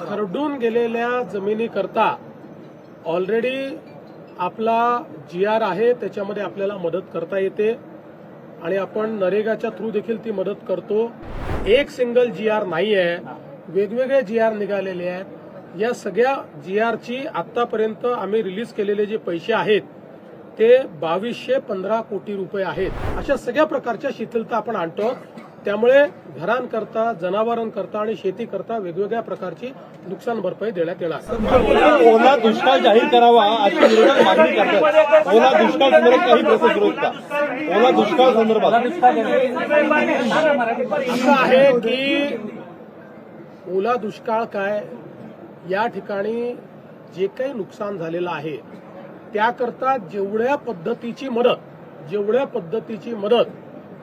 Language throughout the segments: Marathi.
खरडून गेलेल्या जमिनीकरता ऑलरेडी आपला जी आर आहे त्याच्यामध्ये आपल्याला मदत करता येते. आणि आपण नरेगाच्या थ्रू देखील ती मदत करतो. एक सिंगल जी आर नाही आहे वेगवेगळे जी आर निघालेले आहेत. या सगळ्या जी आरची आतापर्यंत आम्ही रिलीज केलेले जे पैसे आहेत ते बावीसशे पंधरा कोटी रुपये आहेत. अशा सगळ्या प्रकारच्या शिथिलता आपण आणतो. त्यामुळे घरांकरता जनावरांकरता आणि शेतीकरता वेगवेगळ्या प्रकारची नुकसान भरपाई देण्यात येणार. ओला दुष्काळ जाहीर करावा अशी विरोधात मागणी करतात. ओला दुष्काळ संदर्भात काही प्रश्न विरोध का? ओला दुष्काळ संदर्भात. असं आहे की ओला दुष्काळ काय या ठिकाणी जे काही नुकसान झालेलं आहे त्याकरता जेवढ्या पद्धतीची मदत जेवढ्या पद्धतीची मदत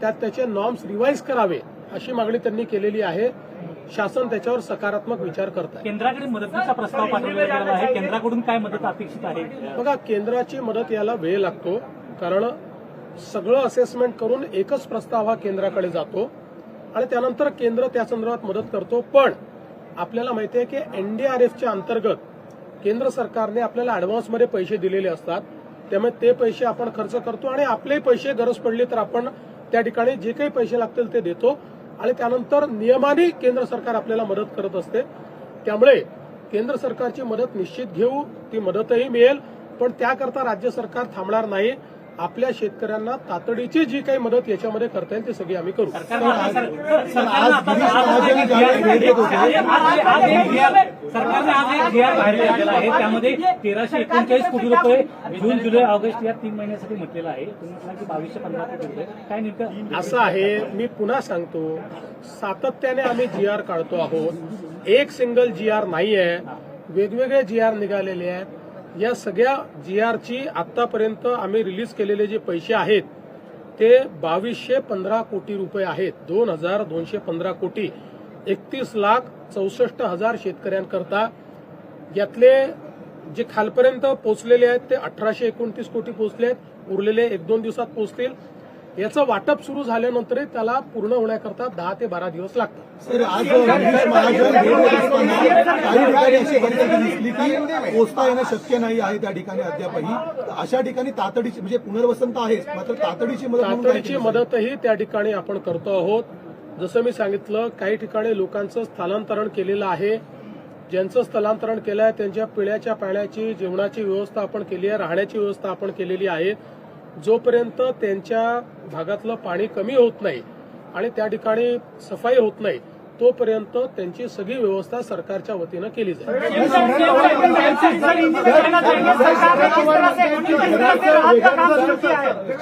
त्यात त्याचे नॉर्म्स रिवाईज करावे अशी मागणी त्यांनी केलेली आहे. शासन त्याच्यावर सकारात्मक विचार करत आहे केंद्राकडे मदतीचा प्रस्ताव पाठवला गेलेला आहे. केंद्राकडून काय मदत अपेक्षित आहे? बघा केंद्राची मदत याला वेळ लागतो कारण सगळं असेसमेंट करून एकच प्रस्ताव हा केंद्राकडे जातो आणि त्यानंतर केंद्र त्या संदर्भात मदत करतो. पण आपल्याला माहिती आहे की एनडीआरएफच्या अंतर्गत केंद्र सरकारने आपल्याला ऍडव्हान्समध्ये पैसे दिलेले असतात. त्यामुळे ते पैसे आपण खर्च करतो आणि आपले पैसे गरज पडली तर आपण त्या ठिकाणी जे काही पैसे लागतील ते देतो आणि त्यानंतर नियमाने केंद्र सरकार आपल्याला मदत करत असते. त्यामुळे केंद्र सरकारची मदत निश्चित घेऊ ती मदतही मिळेल पण त्याकरता राज्य सरकार थांबणार नाही. आपल्या शेतकऱ्यांना तातडीची जी काही मदत याच्यामध्ये करता येईल ती सगळी आम्ही करू. सरकारनं आज एक बाहेर काढलेला आहे त्यामध्ये तेराशे एकोणचाळीस कोटी रुपये जून जुलै ऑगस्ट या तीन महिन्यासाठी म्हटलेलं आहे. तुम्ही म्हटलं की बावीसशे पंधरा कोटी रुपये काय नेमकं असं आहे मी पुन्हा सांगतो. सातत्याने आम्ही जी आर काढतो आहोत. एक सिंगल जी आर नाही आहे वेगवेगळे जी आर निघालेले आहेत. या सगळ्या जी आरची आतापर्यंत आम्ही रिलीज केलेले जे पैसे आहेत ते बावीसशे पंधरा कोटी रुपये आहेत. दोन हजार दोनशे पंधरा कोटी. एकतीस लाख चौसष्ट हजार शेतकऱ्यांकरता यातले जे खालपर्यंत पोहोचलेले आहेत ते अठराशे एकोणतीस कोटी पोहोचले आहेत. उरलेले एक दोन दिवसात पोहोचतील. याचं वाटप सुरू झाल्यानंतरही त्याला पूर्ण होण्याकरता दहा ते बारा दिवस लागतात. आज पोचता येणं शक्य नाही आहे त्या ठिकाणी अद्यापही. अशा ठिकाणी तातडीची म्हणजे पुनर्वसन तर आहेच मात्र तातडीची मदत तातडीची? मदतही त्या ठिकाणी आपण करतो आहोत. जसं मी सांगितलं काही ठिकाणी लोकांचं स्थलांतरण केलेलं आहे. ज्यांचं स्थलांतरण केलं आहे त्यांच्या पिण्याच्या पाण्याची जेवणाची व्यवस्था आपण केली आहे राहण्याची व्यवस्था आपण केलेली आहे. जोपर्यंत त्यांच्या भागातलं पाणी कमी होत नाही आणि त्या ठिकाणी सफाई होत नाही तोपर्यंत त्यांची सगळी व्यवस्था सरकारच्या वतीनं केली जाईल.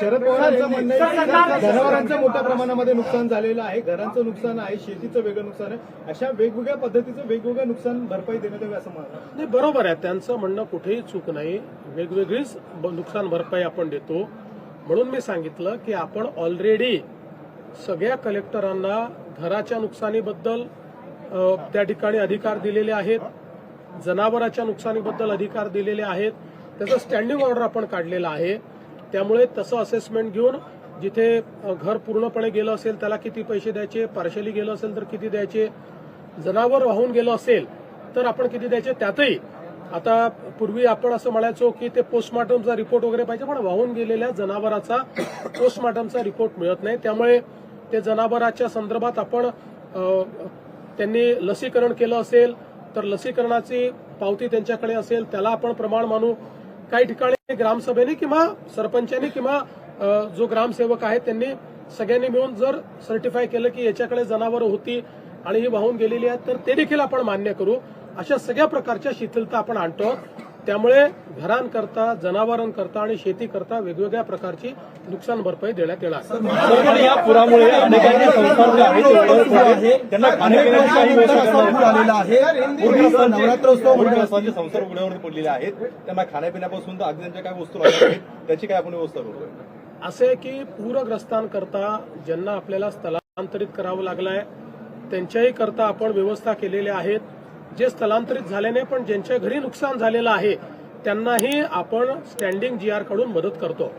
शरद जनावरांचं मोठ्या प्रमाणामध्ये नुकसान झालेलं आहे घरांचं नुकसान आहे शेतीचं वेगळं नुकसान आहे. अशा वेगवेगळ्या पद्धतीचं वेगवेगळं नुकसान भरपाई देण्यात यावी असं मला नाही बरोबर आहे. त्यांचं म्हणणं कुठेही चूक नाही. वेगवेगळीच नुकसान भरपाई आपण देतो. म्हणून मी सांगितलं की आपण ऑलरेडी सगळ्या कलेक्टरांना घराच्या नुकसानीबद्दल त्या ठिकाणी अधिकार दिलेले आहेत जनावराच्या नुकसानीबद्दल अधिकार दिलेले आहेत त्याचं स्टँडिंग ऑर्डर आपण काढलेला आहे. त्यामुळे तसं असेसमेंट घेऊन जिथे घर पूर्णपणे गेलं असेल त्याला किती पैसे द्यायचे पार्शली गेलं असेल तर किती द्यायचे जनावर वाहून गेलं असेल तर आपण किती द्यायचे त्यातही आता पूर्वी आपण असं म्हणायचो की ते पोस्टमॉर्टमचा रिपोर्ट वगैरे पाहिजे पण वाहून गेलेल्या जनावराचा पोस्टमॉर्टमचा रिपोर्ट मिळत नाही. त्यामुळे ते जनावराच्या संदर्भात आपण त्यांनी लसीकरण केलं असेल तर लसीकरणाची पावती त्यांच्याकडे असेल त्याला आपण प्रमाण मानू. काही ठिकाणी ग्रामसभेने किंवा सरपंचांनी किंवा जो ग्रामसेवक आहे त्यांनी सगळ्यांनी मिळून जर सर्टिफाय केलं की याच्याकडे जनावरं होती आणि ही वाहून गेलेली आहेत तर ते देखील आपण मान्य करू. अशा सगळ्या प्रकारच्या शिथिलता आपण आणतो. त्यामुळे घरांकरता जनावरांकरता आणि शेतीकरता वेगवेगळ्या प्रकारची नुकसान भरपाई देण्यात येणार. या पुरामुळे अनेकांचे संसार जे आहेत ते उद्ध्वस्त आहेत. त्यांना खाण्यापिण्याची काही व्यवस्था असा करण्यात पूर आलेला आहे. पूर्वी नवरात्रोत्सव म्हणून पूरग्रस्तांचे संसार उघड्यावरती पडलेले आहेत त्यांना खाण्यापिण्यापासून तर अगदी त्यांच्या काय वस्तू आहेत त्याची काय आपण व्यवस्था करतोय असे की पूरग्रस्तांकरता ज्यांना आपल्याला स्थलांतरित करावं लागलंय त्यांच्याही करता आपण व्यवस्था केलेल्या आहेत. जे स्थलांतरित झाले नाही पण ज्यांच्या घरी नुकसान झालेलं आहे त्यांनाही आपण स्टँडिंग जी आरकडून मदत करतो.